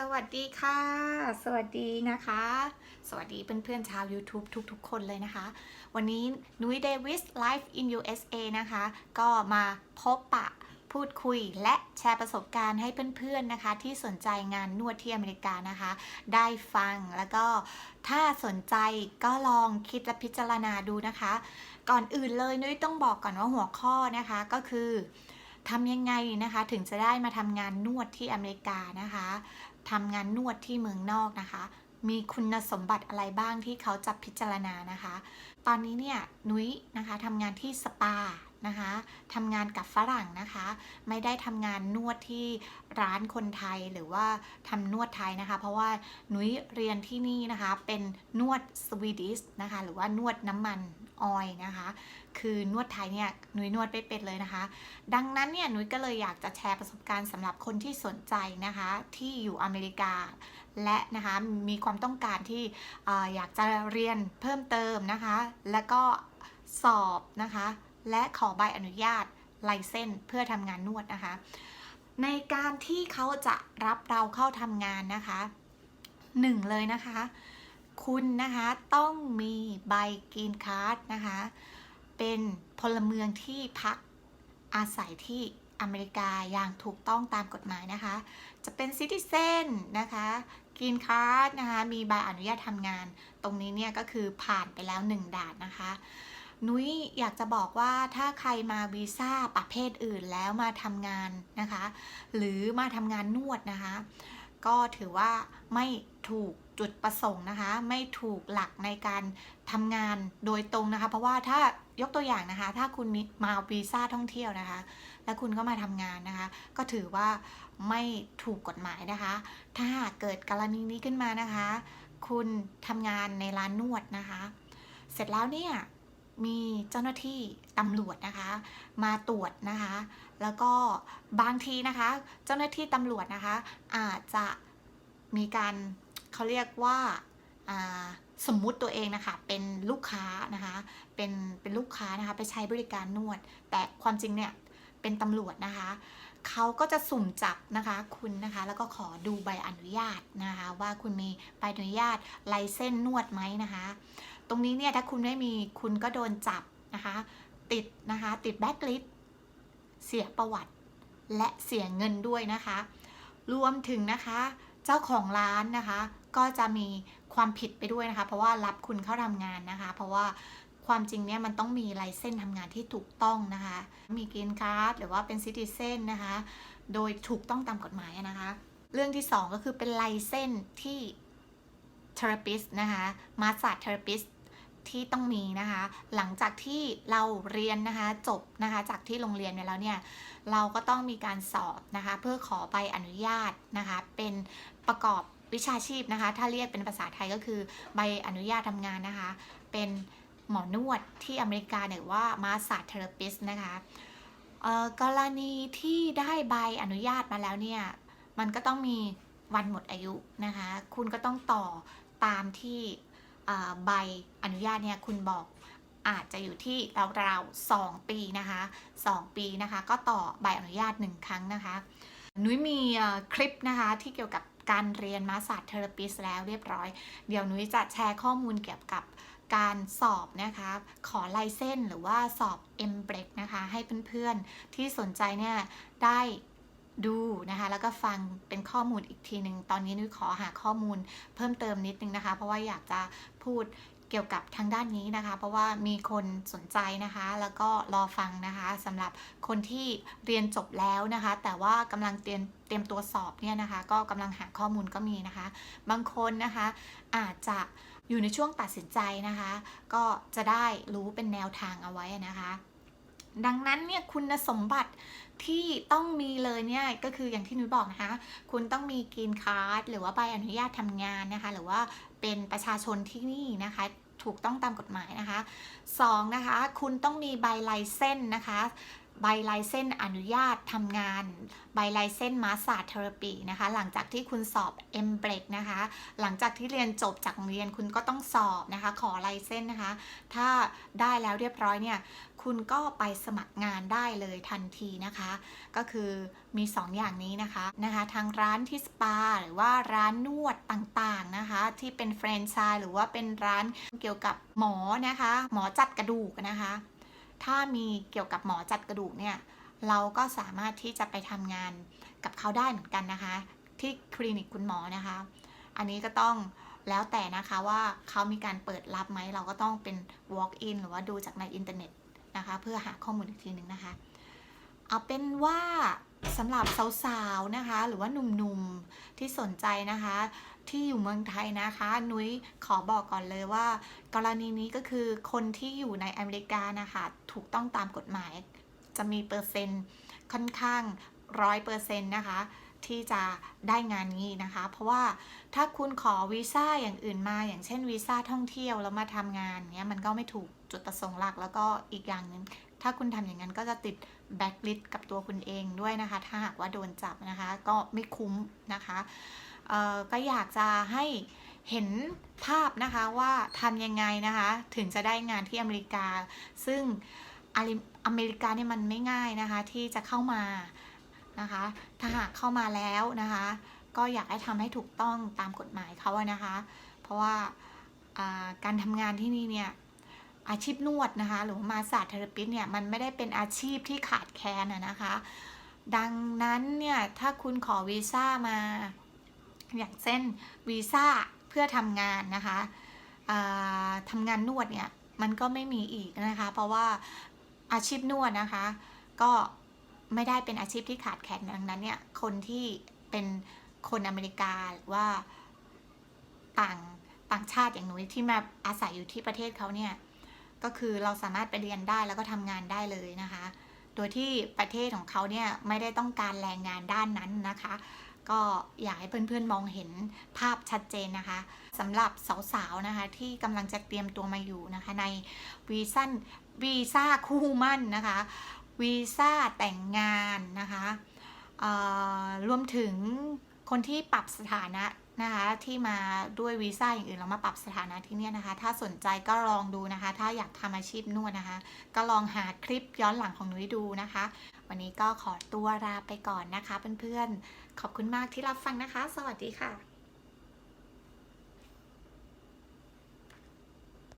สวัสดีค่ะ สวัสดีนะคะ สวัสดีเพื่อนๆชาว YouTube ทุกๆ คนเลยนะคะ วันนี้นุ้ยเดวิส Live in USA นะคะ ก็มาพบปะพูดคุยและแชร์ประสบการณ์ให้เพื่อนๆนะคะ ที่สนใจงานนวดที่อเมริกานะคะ ได้ฟังแล้วก็ถ้าสนใจก็ลองคิดและพิจารณาดูนะคะ ก่อนอื่นเลยนุ้ยต้องบอกก่อนว่าหัวข้อนะคะก็คือทำยังไงนะคะถึงจะได้มาทำงานนวดที่อเมริกานะคะ ทำงานนวดที่เมืองนอกนะคะ มีคุณสมบัติอะไรบ้างที่เขาจะพิจารณานะคะ ตอนนี้เนี่ยนุ้ยนะคะทำงานที่สปานะคะทำงานกับฝรั่งนะคะ ไม่ได้ทำงานนวดที่ร้านคนไทยหรือว่าทำนวดไทยนะคะ เพราะว่านุ้ยเรียนที่นี่นะคะเป็นนวดสวีดิชนะคะ หรือว่านวดน้ำมัน ออยนะคะ คือนวดไทยเนี่ยหนุยนวดไม่เป็นเลยนะคะ ดังนั้นเนี่ยหนุยก็เลยอยากจะแชร์ประสบการณ์สำหรับคนที่สนใจนะคะ ที่อยู่อเมริกา และนะคะมีความต้องการที่ออยากจะเรียนเพิ่มเติมนะคะ แล้วก็สอบนะคะ และขอใบอนุญาตไลเซนเพื่อทำงานนวดนะคะ ในการที่เขาจะรับเราเข้าทำงานนะคะหนึ่งเลยนะคะ คุณนะคะต้องมีใบกรีนคาร์ดนะคะ เป็นพลเมืองที่พักอาศัยที่อเมริกาอย่างถูกต้องตามกฎหมายนะคะ จะเป็นซิติเซนนะคะกรีนคาร์ดนะคะ มีใบอนุญาตทำงาน ตรงนี้เนี่ยก็คือผ่านไปแล้ว 1 ด่านนะคะ นุ้ยอยากจะบอกว่าถ้าใครมาวีซ่าประเภทอื่นแล้วมาทำงานนะคะ หรือมาทำงานนวดนะคะ ก็ถือว่าไม่ถูกจุดประสงค์นะคะ ไม่ถูกหลักในการทำงานโดยตรงนะคะ เพราะว่าถ้ายกตัวอย่างนะคะ ถ้าคุณมาวีซ่าท่องเที่ยวนะคะ แล้วคุณก็มาทำงานนะคะ ก็ถือว่าไม่ถูกกฎหมายนะคะ ถ้าเกิดกรณีนี้ขึ้นมานะคะ คุณทำงานในร้านนวดนะคะ เสร็จแล้วเนี่ย มีเจ้าหน้าที่ตำรวจนะคะ มาตรวจนะคะ แล้วก็บางทีนะคะ เจ้าหน้าที่ตำรวจนะคะ อาจจะมีการเขาเรียกว่าาสมมุติตัวเองนะคะ เป็นลูกค้านะคะ เป็นเป็นลูกค้านะคะ ไปใช้บริการนวด แต่ความจริงเนี่ยเป็นตำรวจนะคะเขาก็จะสุ่มจับนะคะคุณนะคะ แล้วก็ขอดูใบอนุญาตนะคะ ว่าคุณมีใบอนุญาตไลเส้นนวดไหมนะคะ ตรงนี้เนี่ยถ้าคุณไม่มีคุณก็โดนจับนะคะ ติดนะคะ ติดแบ็กลิสเสียประวัติและเสียเงินด้วยนะคะ รวมถึงนะคะ เจ้าของร้านนะคะ ก็จะมีความผิดไปด้วยนะคะ เพราะว่ารับคุณเข้าทำงานนะคะ เพราะว่าความจริงเนี่ยมันต้องมีไลเส้นทำงานที่ถูกต้องนะคะ มีกรีนการ์ดหรือว่าเป็นซิติเซนนะคะ โดยถูกต้องตามกฎหมายนะคะ เรื่องที่ 2 ก็คือเป็นไลเส้นที่ therapist นะคะ มาสต therapist ที่ ที่ต้องมีนะคะ หลังจากที่เราเรียนนะคะจบนะคะจากที่โรงเรียนไปแล้วเนี่ยเราก็ต้องมีการสอบนะคะ เพื่อขอใบอนุญาตนะคะ เป็นประกอบวิชาชีพนะคะ ถ้าเรียกเป็นภาษาไทยก็คือใบอนุญาตทำงานนะคะ เป็นหมอนวดที่อเมริกาเนี่ยว่ามาส a ต therapist นะคะเอ่อกรณีที่ได้ใบอนุญาตมาแล้วเนี่ย มันก็ต้องมีวันหมดอายุนะคะ คุณก็ต้องต่อตามที่ ใบอนุญาตเนี่ยคุณบอกอาจจะอยู่ที่ราวๆสองปีนะคะสองปีนะคะก็ต่อใบอนุญาตหนึ่งครั้งนะคะนุ้ยมีคลิปนะคะที่เกี่ยวกับการเรียนมาส a ต therapist แล้วเรียบร้อย เดี๋ยวนุ้ยจะแชร์ข้อมูลเกี่ยวกับการสอบนะคะ ขอไลเส้นหรือว่าสอบ m b r e k นะคะ ให้เพื่อนๆที่สนใจเนี่ยได้ ดูนะคะแล้วก็ฟังเป็นข้อมูลอีกทีหนึ่งตอนนี้นุ้ยขอหาข้อมูลเพิ่มเติมนิดนึงนะคะ เพราะว่าอยากจะพูดเกี่ยวกับทางด้านนี้นะคะ เพราะว่ามีคนสนใจนะคะ แล้วก็รอฟังนะคะสำหรับคนที่เรียนจบแล้วนะคะ แต่ว่ากำลังเตรียมเตรียมตัวสอบเนี่ยนะคะ ก็กำลังหาข้อมูลก็มีนะคะ บางคนนะคะอาจจะอยู่ในช่วงตัดสินใจนะคะ ก็จะได้รู้เป็นแนวทางเอาไว้นะคะ ดังนั้นเนี่ยคุณสมบัติที่ต้องมีเลยเนี่ยก็คืออย่างที่นุ้ยบอกนะคะ คุณต้องมีกรีนการ์ดหรือว่าใบอนุญาตทำงานนะคะ หรือว่าเป็นประชาชนที่นี่นะคะถูกต้องตามกฎหมายนะคะสองนะคะ คุณต้องมีใบไลเส้นนะคะ ใบลายเส้นอนุญาตทำงาน ใบลายเส้นมาสซาเทอราปีนะคะ หลังจากที่คุณสอบ m b r e k นะคะ หลังจากที่เรียนจบจากโรงเรียนคุณก็ต้องสอบนะคะ ขอลายเส้นนะคะ ถ้าได้แล้วเรียบร้อยเนี่ย คุณก็ไปสมัครงานได้เลยทันทีนะคะ ก็คือมี 2 อย่างนี้นะคะนะคะ ทางร้านที่สปาหรือว่าร้านนวดต่างๆนะคะ ที่เป็นแฟรนไชส์หรือว่าเป็นร้านเกี่ยวกับหมอนะคะ หมอจัดกระดูกนะคะ ถ้ามีเกี่ยวกับหมอจัดกระดูกเนี่ยเราก็สามารถที่จะไปทำงานกับเขาได้เหมือนกันนะคะ ที่คลินิกคุณหมอนะคะ อันนี้ก็ต้องแล้วแต่นะคะว่าเขามีการเปิดรับไหมเราก็ต้องเป็น walk in หรือว่าดูจากในอินเทอร์เน็ตนะคะ เพื่อหาข้อมูลอีกทีหนึ่งนะคะ เอาเป็นว่า สำหรับสาวๆนะคะ หรือว่าหนุ่มๆที่สนใจนะคะ ที่อยู่เมืองไทยนะคะ นุ้ยขอบอกก่อนเลยว่า กรณีนี้ก็คือคนที่อยู่ในอเมริกานะคะ ถูกต้องตามกฎหมาย จะมีเปอร์เซ็นต์ค่อนข้างร้อยเปอร์เซ็นต์นะคะที่จะได้งานนี้นะคะ เพราะว่าถ้าคุณขอวีซ่าอย่างอื่นมา อย่างเช่นวีซ่าท่องเที่ยวแล้วมาทำงานเนี้ยมันก็ไม่ถูกจุดประสงค์หลัก แล้วก็อีกอย่างหนึ่ง ถ้าคุณทำอย่างนั้นก็จะติดแบ็คลิสต์กับตัวคุณเองด้วยนะคะ ถ้าหากว่าโดนจับนะคะ ก็ไม่คุ้มนะคะเอ่อก็อยากจะให้เห็นภาพนะคะว่าทำยังไงนะคะ ถึงจะได้งานที่อเมริกา ซึ่งอเมอเมริกาเนี่ยมันไม่ง่ายนะคะ ที่จะเข้ามานะคะ ถ้าหากเข้ามาแล้วนะคะ ก็อยากให้ทำให้ถูกต้องตามกฎหมายเขาอะนะคะ เพราะว่าการทำงานที่นี่เนี่ย อาชีพนวดนะคะ หรือว่ามาสาเทอราปิสเนี่ยมันไม่ได้เป็นอาชีพที่ขาดแคลนนะคะ ดังนั้นเนี่ยถ้าคุณขอวีซ่ามา อย่างเช่นวีซ่าเพื่อทำงานนะคะทำงานนวดเนี่ยมันก็ไม่มีอีกนะคะ เพราะว่าอาชีพนวดนะคะ ก็ไม่ได้เป็นอาชีพที่ขาดแคลนดังนั้นเนี่ยคนที่เป็นคนอเมริกาหรือว่าต่างต่างชาติอย่างหนูที่มาอาศัยอยู่ที่ประเทศเขาเนี่ย ก็คือเราสามารถไปเรียนได้แล้วก็ทำงานได้เลยนะคะ โดยที่ประเทศของเขาเนี่ยไม่ได้ต้องการแรงงานด้านนั้นนะคะ ก็อยากให้เพื่อนๆมองเห็นภาพชัดเจนนะคะสำหรับสาวๆนะคะที่กำลังจะเตรียมตัวมาอยู่นะคะ ในวีซ่าวีซ่าคู่มั่นนะคะวีซ่าแต่งงานนะคะรวมถึงคนที่ปรับสถานะ นะคะ ที่มาด้วยวีซ่าอย่างอื่นเรามาปรับสถานะที่เนี่ยนะคะ ถ้าสนใจก็ลองดูนะคะ ถ้าอยากทำอาชีพนวดนะคะ ก็ลองหาคลิปย้อนหลังของนุ้ยดูนะคะ วันนี้ก็ขอตัวลาไปก่อนนะคะเพื่อนๆขอบคุณมากที่รับฟังนะคะ สวัสดีค่ะ